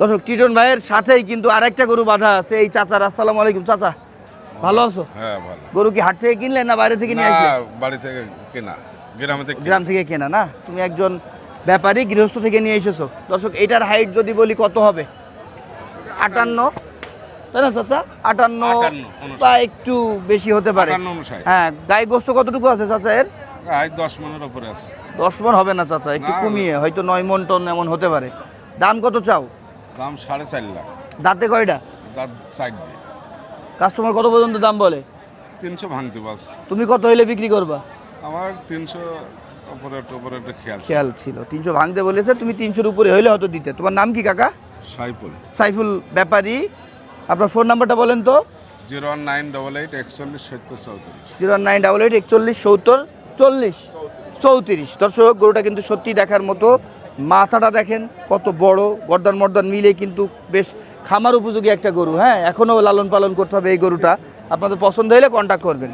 দর্শক টিটন ভাইয়ের সাথেই কিন্তু আরেকটা গরু বাঁধা আছে। এই চাচার আসসালামু আলাইকুম চাচা। ভালো আছো? হ্যাঁ ভালো। গরু কি হাট থেকে কিনলে না বাইরে থেকে নিয়ে আসলে? বাড়ি থেকে কেনা। গ্রামে থেকে গ্রাম থেকে কেনা না? তুমি একজন ব্যাপারী গৃহস্থ থেকে নিয়ে এসেছ। দর্শক এটার হাইট যদি বলি কত হবে? আটান্ন। তাই না চাচা? আটান্ন 58, বা একটু বেশি হতে পারে। 58, হ্যাঁ গাই গোস্ত কতটুকু আছে চাচা এর? দশ মনের উপরে আছে। দশ মন হবে না চাচা একটু কমিয়ে হয়তো নয় মন টন এমন হতে পারে। দাম কত চাও? দাম সাড়ে চার লাখ। দাঁতে কয়টা? দাঁত সাইড দিয়ে। কাস্টমার কত পর্যন্ত দাম বলে? তিনশো ভাঙতে পারছ তুমি কত হইলে বিক্রি করবা? আমার তিনশো উপরে উপরে একটু খেয়াল ছিল। খেয়াল ছিল। তিনশো ভাঙতে বলেছে তুমি তিনশোর উপরে হইলে হয়তো দিতে। তোমার নাম কি কাকা? সাইফুল। সাইফুল ব্যাপারী। আপনার ফোন নাম্বারটা বলেন তো। জিরো নাইন ডবল এইট একচল্লিশ সত্তর চৌত্রিশ। জিরো নাইন ডাবল এইট একচল্লিশ সত্তর চল্লিশ। চৌত্রিশ। দর্শক গরুটা কিন্তু সত্যি দেখার মতো মাথাটা দেখেন, কত বড় গর্দান মর্দান মিলে কিন্তু বেশ খামার উপযোগী একটা গরু। হ্যাঁ এখনও লালন পালন করতে হবে এই গরুটা। আপনাদের পছন্দ হলে কন্ট্যাক্ট করবেন।